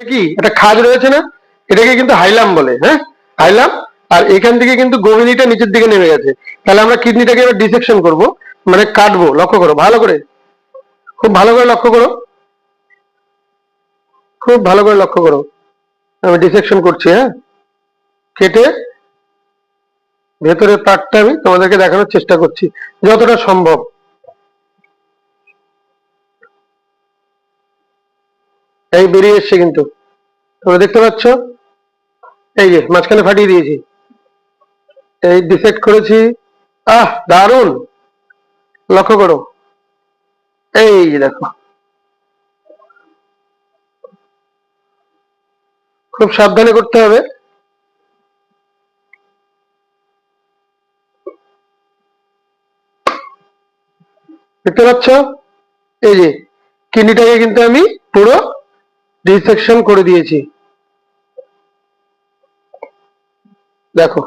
কি? একটা খাজ রয়েছে না? এটাকে কিন্তু হাইলাম বলে হ্যাঁ? হাইলাম, আর এখান থেকে কিন্তু গোবিনীটা নিচের দিকে নেমে গেছে। তাহলে আমরা কিডনিটাকে এবার ডিসেকশন করব মানে কাটবো, লক্ষ্য করো, ভালো করে, খুব ভালো করে লক্ষ্য করো। খুব ভালো করে লক্ষ্য করো। আমি ডিসেকশন করছি হ্যাঁ? কেটে ভেতরের পার্টটা আমি তোমাদেরকে দেখানোর চেষ্টা করছি, যতটা সম্ভব। এই বেরিয়ে এসছে কিন্তু। তোমরা দেখতে পাচ্ছ? এই যে, মাঝখানে ফাটিয়ে দিয়েছি। এই ডিসেক্ট করেছি। আহ, দারুণ! লক্ষ্য করো। এই যে দেখো। খুব সাবধানে করতে হবে। দেখতে পাচ্ছ? এই যে, কিডনিটাকে কিন্তু আমি পুরো ডিসেকশন করে দিয়েছি। দেখো।